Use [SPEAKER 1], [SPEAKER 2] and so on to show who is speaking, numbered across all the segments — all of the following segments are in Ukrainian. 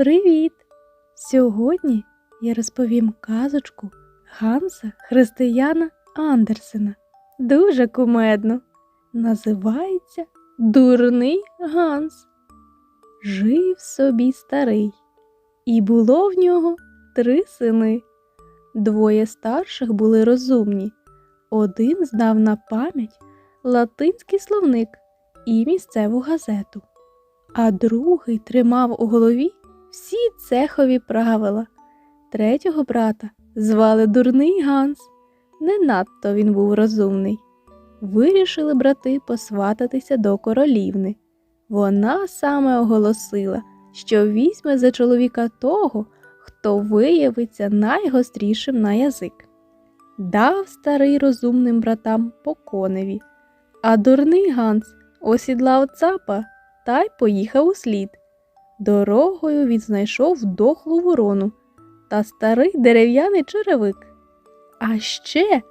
[SPEAKER 1] Привіт! Сьогодні я розповім казочку Ганса Християна Андерсена. Дуже кумедно. Називається Дурний Ганс. Жив собі старий, і було в нього три сини. Двоє старших були розумні. Один знав на пам'ять латинський словник і місцеву газету, а другий тримав у голові всі цехові правила. Третього брата звали Дурний Ганс. Не надто він був розумний. Вирішили брати посвататися до королівни. Вона саме оголосила, що візьме за чоловіка того, хто виявиться найгострішим на язик. Дав старий розумним братам по коневі, а дурний Ганс осідлав цапа та й поїхав у слід. Дорогою він знайшов дохлу ворону та старий дерев'яний черевик. А ще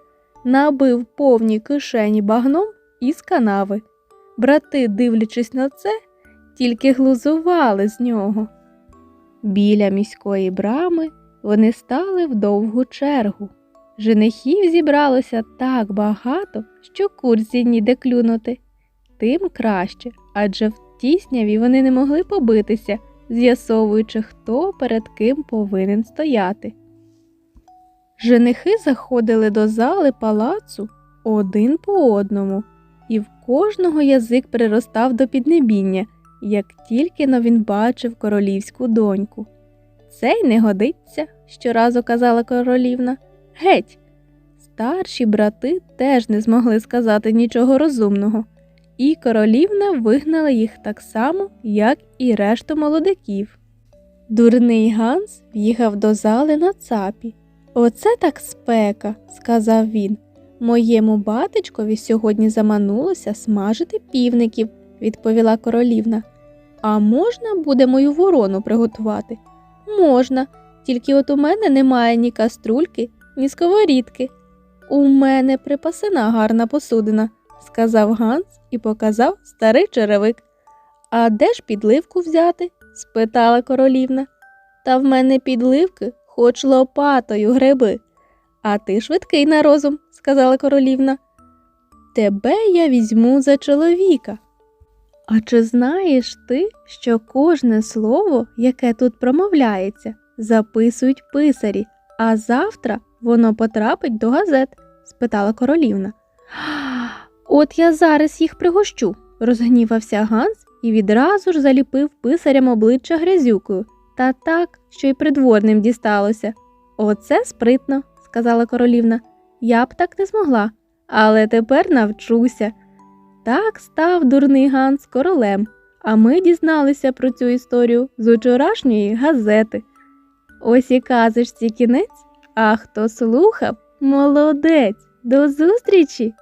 [SPEAKER 1] набив повні кишені багном із канави. Брати, дивлячись на це, тільки глузували з нього. Біля міської брами вони стали в довгу чергу. Женихів зібралося так багато, що курці ніде клюнути. Тим краще, адже в тісняві вони не могли побитися, з'ясовуючи, хто перед ким повинен стояти. Женихи заходили до зали палацу один по одному, і в кожного язик приростав до піднебіння, як тільки но він бачив королівську доньку. Цей не годиться, щоразу казала королівна. Геть. Старші брати теж не змогли сказати нічого розумного, і королівна вигнала їх так само, як і решту молодиків. Дурний Ганс в'їхав до зали на цапі. Оце так спека, сказав він. Моєму батечкові сьогодні заманулося смажити півників, відповіла королівна. А можна буде мою ворону приготувати? Можна, тільки от у мене немає ні каструльки, ні сковорідки. У мене припасена гарна посудина, сказав Ганс і показав старий черевик. А де ж підливку взяти? спитала королівна. Та в мене підливки хоч лопатою греби. А ти швидкий на розум, сказала королівна. Тебе я візьму за чоловіка. А чи знаєш ти, що кожне слово, яке тут промовляється, записують писарі, а завтра воно потрапить до газет? спитала королівна. От я зараз їх пригощу, розгнівався Ганс і відразу ж заліпив писарям обличчя грязюкою, та так, що й придворним дісталося. Оце спритно, сказала королівна. Я б так не змогла, але тепер навчуся. Так став дурний Ганс королем, а ми дізналися про цю історію з учорашньої газети. Ось і казочці кінець, а хто слухав, молодець. До зустрічі!